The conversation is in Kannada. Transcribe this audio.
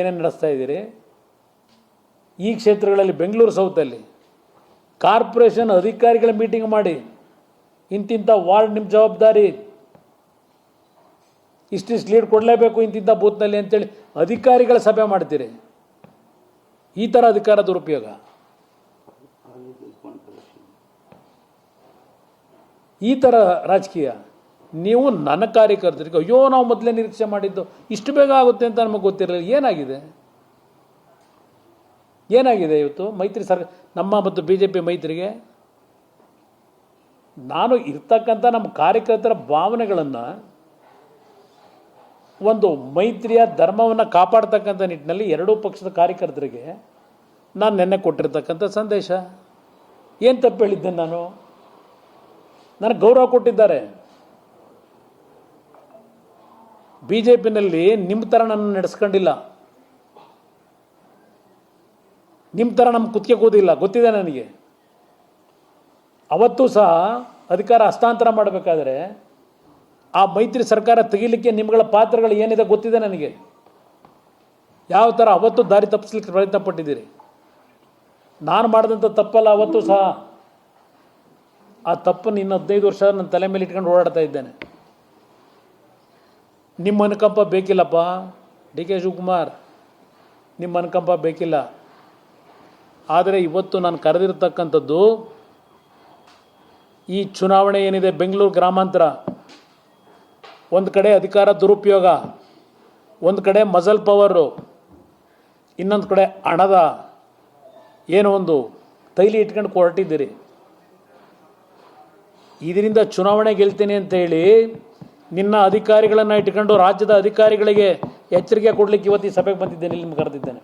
ಏನೇನು ನಡೆಸ್ತಾ ಇದ್ದೀರಿ, ಈ ಕ್ಷೇತ್ರಗಳಲ್ಲಿ ಬೆಂಗಳೂರು ಸೌತಲ್ಲಿ ಕಾರ್ಪೊರೇಷನ್ ಅಧಿಕಾರಿಗಳ ಮೀಟಿಂಗ್ ಮಾಡಿ ಇಂತಿಂಥ ವಾರ್ಡ್ ನಿಮ್ಮ ಜವಾಬ್ದಾರಿ. ಇಷ್ಟಿಷ್ಟು ಲೀಡ್ ಕೊಡಲೇಬೇಕು ಇಂತಿಂಥ ಬೂತ್ನಲ್ಲಿ ಅಂತೇಳಿ ಅಧಿಕಾರಿಗಳ ಸಭೆ ಮಾಡ್ತೀರಿ. ಈ ಥರ ಅಧಿಕಾರ ದುರುಪಯೋಗ. ಈ ಥರ ರಾಜಕೀಯ. ನೀವು ನನ್ನ ಕಾರ್ಯಕರ್ತರಿಗೆ, ಅಯ್ಯೋ, ನಾವು ಮೊದಲೇ ನಿರೀಕ್ಷೆ ಮಾಡಿದ್ದು, ಇಷ್ಟು ಬೇಗ ಆಗುತ್ತೆ ಅಂತ ನಮಗೆ ಗೊತ್ತಿರಲಿಲ್ಲ. ಏನಾಗಿದೆ? ಏನಾಗಿದೆ ಇವತ್ತು? ಮೈತ್ರಿ ಸರ್, ನಮ್ಮ ಮತ್ತು ಬಿ ಜೆ ಪಿ ಮೈತ್ರಿಗೆ? ನಾನು ಇರ್ತಕ್ಕಂಥ ನಮ್ಮ ಕಾರ್ಯಕರ್ತರ ಭಾವನೆಗಳನ್ನು ಒಂದು ಮೈತ್ರಿಯ ಧರ್ಮವನ್ನು ಕಾಪಾಡ್ತಕ್ಕಂಥ ನಿಟ್ಟಿನಲ್ಲಿ ಎರಡೂ ಪಕ್ಷದ ಕಾರ್ಯಕರ್ತರಿಗೆ ನಾನು ನೆನ್ನೆ ಕೊಟ್ಟಿರ್ತಕ್ಕಂಥ ಸಂದೇಶ. ಏನು ತಪ್ಪು ಹೇಳಿದ್ದೆ ನಾನು? ನನಗೆ ಗೌರವ ಕೊಟ್ಟಿದ್ದಾರೆ. ಬಿ ಜೆ ಪಿನಲ್ಲಿ ನಿಮ್ಮ ಥರ ನನ್ನ ನಡೆಸ್ಕೊಂಡಿಲ್ಲ. ನಿಮ್ಮ ಥರ ನಮ್ಮ ಕುತ್ತಿಗೆ ಕೂದಿಲ್ಲ, ಗೊತ್ತಿದೆ ನನಗೆ. ಅವತ್ತು ಸಹ ಅಧಿಕಾರ ಹಸ್ತಾಂತರ ಮಾಡಬೇಕಾದ್ರೆ ಆ ಮೈತ್ರಿ ಸರ್ಕಾರ ತೆಗಿಲಿಕ್ಕೆ ನಿಮ್ಗಳ ಪಾತ್ರಗಳು ಏನಿದೆ ಗೊತ್ತಿದೆ ನನಗೆ. ಯಾವ ಥರ ಅವತ್ತು ದಾರಿ ತಪ್ಪಿಸ್ಲಿಕ್ಕೆ ಪ್ರಯತ್ನ ಪಟ್ಟಿದ್ದೀರಿ ನಾನು ಮಾಡಿದಂಥ ತಪ್ಪಲ್ಲ, ಅವತ್ತು ಸಹ ಆ ತಪ್ಪನ್ನು ಇನ್ನು ಹದಿನೈದು ವರ್ಷ ನನ್ನ ತಲೆ ಮೇಲೆ ಇಟ್ಕೊಂಡು ಓಡಾಡ್ತಾ ಇದ್ದೇನೆ. ನಿಮ್ಮ ಅನುಕಂಪ ಬೇಕಿಲ್ಲಪ್ಪ. ಡಿ ಕೆ ಶಿವಕುಮಾರ್, ನಿಮ್ಮ ಅನುಕಂಪ ಬೇಕಿಲ್ಲ. ಆದರೆ ಇವತ್ತು ನಾನು ಕರೆದಿರ್ತಕ್ಕಂಥದ್ದು, ಈ ಚುನಾವಣೆ ಏನಿದೆ, ಬೆಂಗಳೂರು ಗ್ರಾಮಾಂತರ, ಒಂದು ಕಡೆ ಅಧಿಕಾರ ದುರುಪಯೋಗ, ಒಂದು ಕಡೆ ಮಜಲ್ ಪವರು, ಇನ್ನೊಂದು ಕಡೆ ಹಣದ ಏನೋ ಒಂದು ತೈಲಿ ಇಟ್ಕೊಂಡು ಕೊರಟಿದ್ದೀರಿ. ಇದರಿಂದ ಚುನಾವಣೆ ಗೆಲ್ತೀನಿ ಅಂತ ಹೇಳಿ ನಿನ್ನ ಅಧಿಕಾರಿಗಳನ್ನು ಇಟ್ಕೊಂಡು ರಾಜ್ಯದ ಅಧಿಕಾರಿಗಳಿಗೆ ಎಚ್ಚರಿಕೆ ಕೊಡಲಿಕ್ಕೆ ಇವತ್ತು ಈ ಸಭೆಗೆ ಬಂದಿದ್ದೇನೆ ಇಲ್ಲಿ ನಿಮ್ಗೆ ಕರೆದಿದ್ದೇನೆ.